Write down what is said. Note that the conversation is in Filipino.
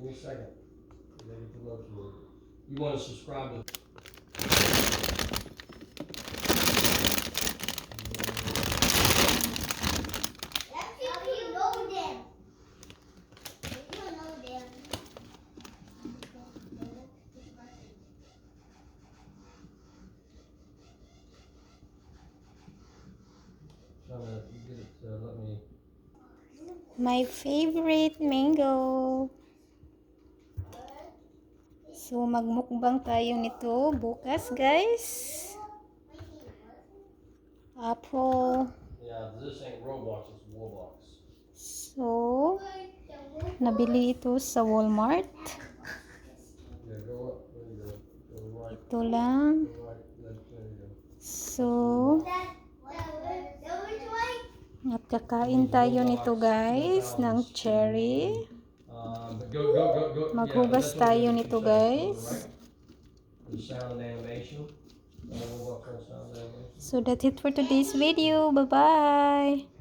Give me a second. Maybe you load it. You want to subscribe to. Uh, my favorite mango. So, magmukbang tayo nito bukas, guys. Apple. Yeah, this ain't Roblox, it's Warbox. So, nabili ito sa Walmart. Ito lang. So, at kakain tayo nito, guys, ng cherry. Uh, go, go, go, go. Maghugas yeah, tayo nito, guys. So, that's it for today's video. Bye-bye!